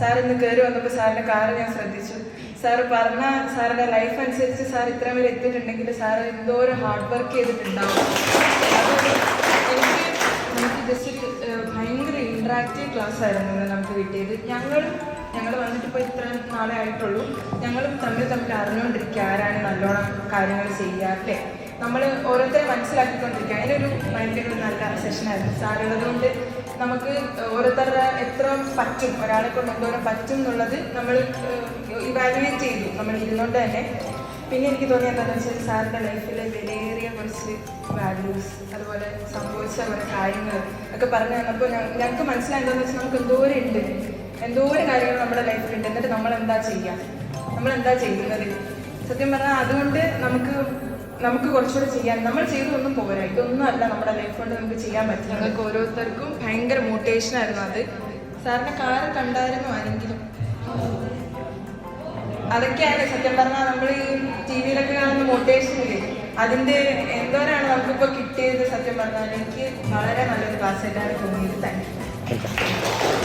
Sir ഇന്ന് കയറി വന്നപ്പോൾ സാറിന്റെ കാറ് ഞാൻ ശ്രദ്ധിച്ചു. സാർ പറഞ്ഞ സാറിന്റെ ലൈഫ് അനുസരിച്ച് സാർ ഇത്രയും വരെ എത്തിയിട്ടുണ്ടെങ്കിൽ സാർ എന്തോ ഒരു ഹാർഡ് വർക്ക് ചെയ്തിട്ടുണ്ടാവും എനിക്ക് ജസ്റ്റ് ഭയങ്കര ഇന്ററാക്റ്റീവ് ക്ലാസ് ആയിരുന്നു നമുക്ക് കിട്ടിയത്. ഞങ്ങൾ ഞങ്ങൾ വന്നിട്ട് ഇപ്പോൾ ഇത്ര നാളെ ആയിട്ടുള്ളൂ. ഞങ്ങളും തമ്മിൽ തമ്മിൽ അറിഞ്ഞുകൊണ്ടിരിക്കുക ആരാണ് നല്ലോണം കാര്യങ്ങൾ ചെയ്യുക അല്ലേ? നമ്മൾ ഓരോരുത്തരെ മനസ്സിലാക്കിക്കൊണ്ടിരിക്കുക അതിനൊരു ഭയങ്കര ഒരു നല്ല സെഷനായിരുന്നു സാറുള്ളത് കൊണ്ട് നമുക്ക് ഓരോരുത്തരുടെ എത്ര പറ്റും? ഒരാളെ കൊണ്ട് എന്തോരം പറ്റും എന്നുള്ളത് നമ്മൾ ഇവാലുവേറ്റ് ചെയ്തു. നമ്മൾ ഇരുന്നുകൊണ്ട് തന്നെ. പിന്നെ എനിക്ക് തോന്നിയ എന്താണെന്ന് വെച്ചാൽ സാറിന്റെ ലൈഫിലെ വിലയേറിയ കുറച്ച് വാല്യൂസ് അതുപോലെ സംഭവിച്ച കുറേ കാര്യങ്ങൾ ഒക്കെ പറഞ്ഞു തന്നപ്പോൾ ഞങ്ങൾക്ക് മനസ്സിലായതെന്ന് വെച്ചാൽ നമുക്ക് എന്തോരം ഉണ്ട് എന്തോരം കാര്യങ്ങൾ നമ്മുടെ ലൈഫിലുണ്ട് എന്നിട്ട് നമ്മൾ എന്താ ചെയ്യുക നമ്മൾ എന്താ ചെയ്യുന്നത്? സത്യം പറഞ്ഞാൽ അതുകൊണ്ട് നമുക്ക് നമുക്ക് കുറച്ചുകൂടെ ചെയ്യാൻ നമ്മൾ ചെയ്തൊന്നും പോരാ. ഇതൊന്നും അല്ല നമ്മുടെ ലൈഫ് കൊണ്ട് നമുക്ക് ചെയ്യാൻ പറ്റില്ല നമുക്ക് ഓരോരുത്തർക്കും ഭയങ്കര മോട്ടിവേഷൻ ആയിരുന്നു അത്. സാറിന്റെ കാറ് കണ്ടായിരുന്നു ആരെങ്കിലും? അതൊക്കെയാണ് സത്യം പറഞ്ഞാൽ നമ്മൾ ഈ ടി വിയിലൊക്കെ കാണുന്ന മോട്ടിവേഷൻ ഇല്ലേ? അതിന്റെ എന്തോരാണ് നമുക്കിപ്പോൾ കിട്ടിയത് സത്യം പറഞ്ഞാൽ എനിക്ക് വളരെ നല്ലൊരു ക്ലാസ് ആയിട്ടാണ് തോന്നിയത്. Thank you